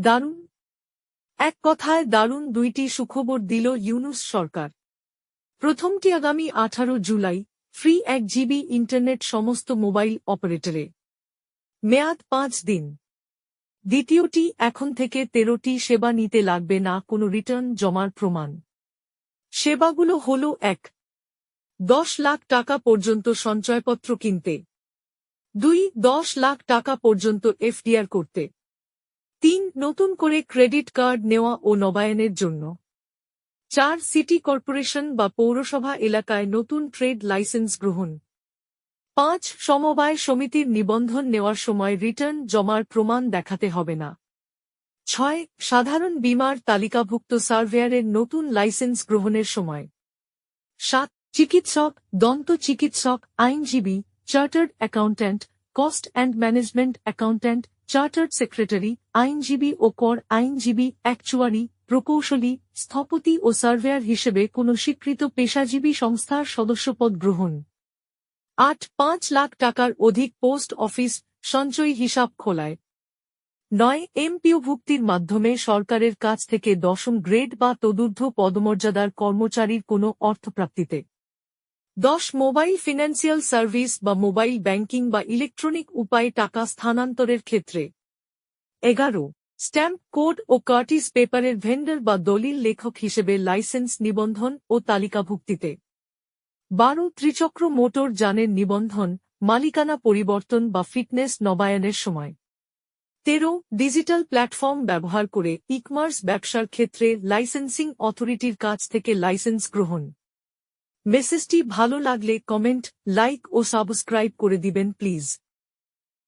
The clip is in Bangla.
দারুণ। এক কথায় দারুণ দুইটি সুখবর দিল ইউনুস সরকার। প্রথমটি আগামী আঠারো জুলাই, ফ্রি এক জিবি ইন্টারনেট সমস্ত মোবাইল অপারেটরে। মেয়াদ পাঁচ দিন। দ্বিতীয়টি, এখন থেকে তেরোটি সেবা নিতে লাগবে না, কোনো রিটার্ন জমার প্রমাণ। সেবাগুলো হল এক, দশ লাখ টাকা পর্যন্ত সঞ্চয়পত্র কিনতে। দুই, দশ লাখ টাকা পর্যন্ত এফডিআর করতে। তিন নতুন করে ক্রেডিট কার্ড নেওয়া ও নবায়নের জন্য। চার সিটি কর্পোরেশন বা পৌরসভা এলাকায় নতুন ট্রেড লাইসেন্স গ্রহণ। পাঁচ সমবায় সমিতির নিবন্ধন নেওয়ার সময় রিটার্ন জমার প্রমাণ দেখাতে হবে না। ছয় সাধারণ বীমার তালিকাভুক্ত সার্ভেয়ারের নতুন লাইসেন্স গ্রহণের সময়। সাত চিকিৎসক, দন্ত চিকিৎসক, আইনজীবী, chartered accountant, cost and management accountant chartered secretary আইনজীবী ও কর আইনজীবী অ্যাকচুয়ারি প্রকৌশলী, স্থপতি ও সার্ভেয়ার হিসেবে কোনো স্বীকৃত পেশাজীবী সংস্থার সদস্যপদ গ্রহণ। আট, পাঁচ লাখ টাকার অধিক পোস্ট অফিস, সঞ্চয়ী হিসাব খোলায়। নয়, এমপিওভুক্তির মাধ্যমে সরকারের কাছ থেকে দশম গ্রেড বা তদূর্ধ্ব পদমর্যাদার কর্মচারীর কোনো অর্থপ্রাপ্তিতে। দশ মোবাইল ফিনান্সিয়াল সার্ভিস বা মোবাইল ব্যাংকিং বা ইলেকট্রনিক উপায়ে টাকা স্থানান্তরের ক্ষেত্রে। এগারো, স্ট্যাম্প কোড ও কার্টিস পেপারের ভেন্ডার বা দলিল লেখক হিসেবে লাইসেন্স নিবন্ধন ও তালিকাভুক্তিতে। বারো, ত্রিচক্র মোটর যানের নিবন্ধন, মালিকানা পরিবর্তন বা ফিটনেস নবায়নের সময়। তেরো, ডিজিটাল প্ল্যাটফর্ম ব্যবহার করে ইকমার্স ব্যবসার ক্ষেত্রে লাইসেন্সিং অথরিটির কাছ থেকে লাইসেন্স গ্রহণ। মেসেজটি ভালো লাগলে কমেন্ট লাইক ও সাবস্ক্রাইব করে দিবেন প্লিজ